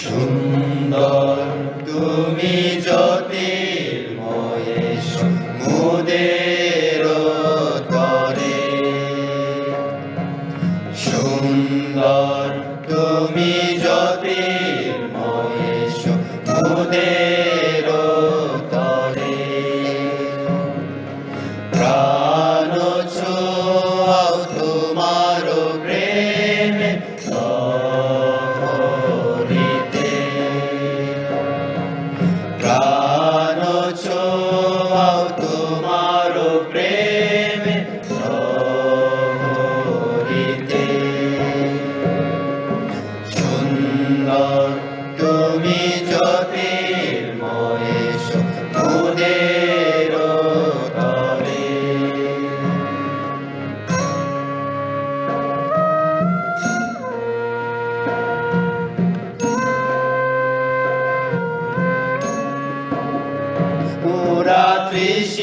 সুন্দর তুমি জ্যোতির্ময়ে মুদের সুন্দর তুমি জ্যোতির্ময়ে মুদের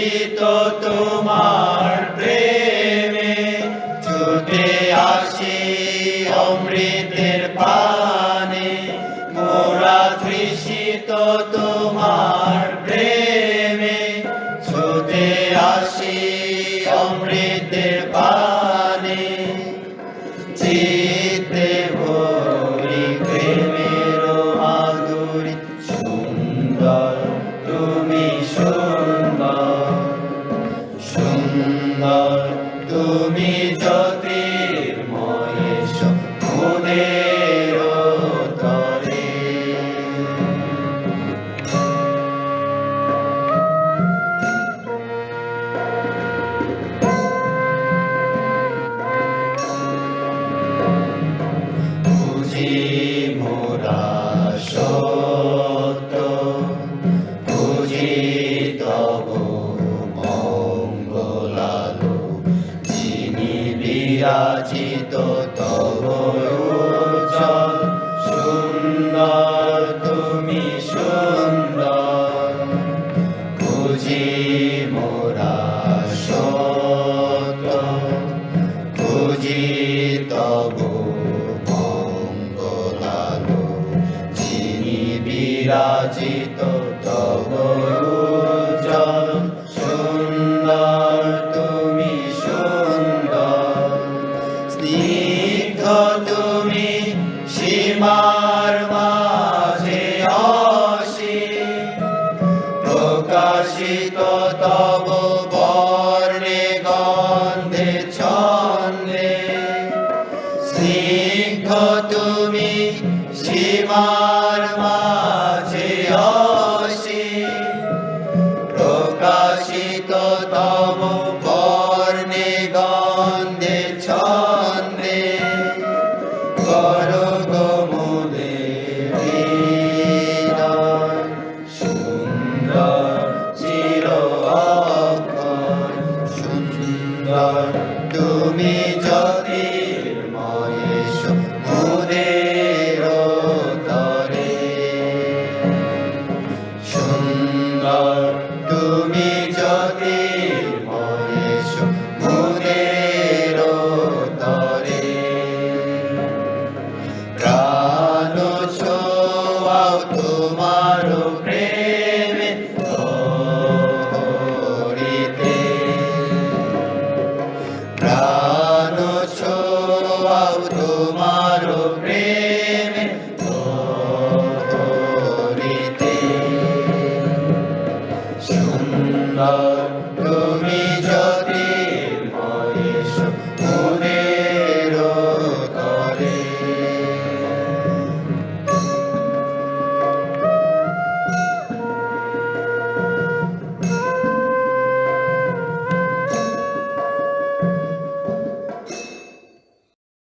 তৃষিত তোমার প্রেমে ছুটে আসি অমৃতের পানে। মোরা তৃষিত তোমার প্রেমে বিরাজিত তব উজ্জ্বল সুন্দর তুমি সুন্দর বুঝি মোরা সত্য বুঝি তব বিরাজিত তব সুন্দর তুমি সুন্দর। স্নিগ্ধ তুমি সীমার মাঝে অসীম প্রকাশিত তব গন্ধে তুমি সীমার সুন্দর যদি জ্যোতির্ময় মোদের তরে প্রাণ